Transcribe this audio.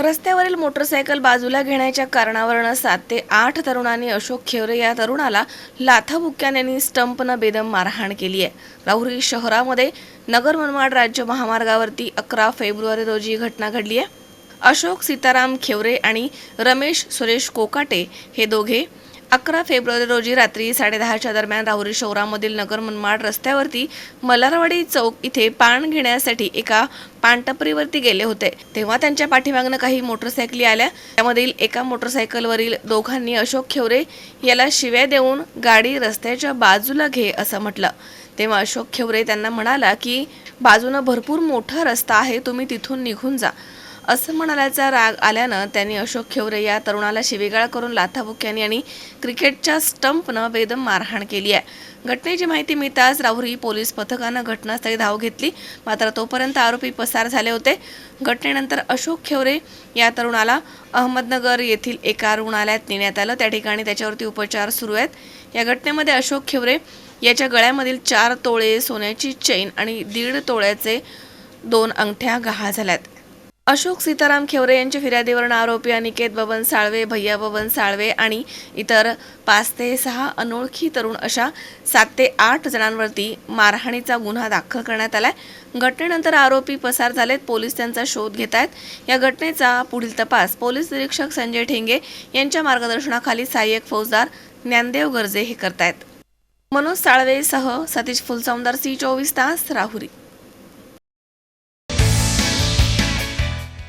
रस्त्यावरील मोटरसायकल बाजूला घेण्याच्या कारणावरनं सात ते आठ तरुणांनी अशोक खेवरे या तरुणाला लाथाबुक्क्याने यांनी स्टंपनं बेदम मारहाण केली आहे. राहुरी शहरामध्ये नगर मनमाड राज्य महामार्गावरती अकरा फेब्रुवारी रोजी ही घटना घडली आहे. अशोक सीताराम खेवरे आणि रमेश सुरेश कोकाटे हे दोघे अकरा फेब्रुवारी रोजी रात्री साडेदहाच्या दरम्यान राहुरी शहरामधील नगर मनमाड रस्त्यावरती मल्हारवाडी चौक इथे पान घेण्यासाठी एका पानटपरीवरती गेले होते. तेव्हा त्यांच्या पाठीमागनं काही मोटरसायकली आल्या. त्यामधील एका मोटरसायकलवरील दोघांनी अशोक खेवरे याला शिव्या देऊन गाडी रस्त्याच्या बाजूला घे असं म्हटलं. तेव्हा अशोक खेवरे त्यांना म्हणाला की बाजूनं भरपूर मोठा रस्ता आहे तुम्ही तिथून निघून जा. असं म्हणाल्याचा राग आल्यानं त्यांनी अशोक खेवरे या तरुणाला शिवेगाळ करून लाथाबुक्यानी आणि क्रिकेटच्या स्टंपनं बेदम मारहाण केली आहे. घटनेची माहिती मिळताच राहुरी पोलीस पथकानं घटनास्थळी धाव घेतली. मात्र तोपर्यंत आरोपी पसार झाले होते. घटनेनंतर अशोक खेवरे या तरुणाला अहमदनगर येथील एका रुग्णालयात नेण्यात आलं. त्या ठिकाणी त्याच्यावरती उपचार सुरू आहेत. या घटनेमध्ये अशोक खेवरे याच्या गळ्यामधील चार तोळे सोन्याची चेन आणि दीड तोळ्याचे दोन अंगठ्या गहाळ झाल्यात. अशोक सीताराम खेवरे यांच्या फिर्यादीवरून आरोपी अनिकेत बबन साळवे भैया बबन साळवे आणि इतर पाच ते सहा अनोळखी तरुण अशा सात ते आठ जणांवरती मारहाणीचा गुन्हा दाखल करण्यात आलाय. घटनेनंतर आरोपी पसार झालेत. पोलीस त्यांचा शोध घेत आहेत या घटनेचा पुढील तपास पोलीस निरीक्षक संजय ठेंगे यांच्या मार्गदर्शनाखाली सहाय्यक फौजदार ज्ञानदेव गर्जे हे करतायत. मनोज साळवेसह सतीश फुलसौंदर सी चोवीस तास राहुरी.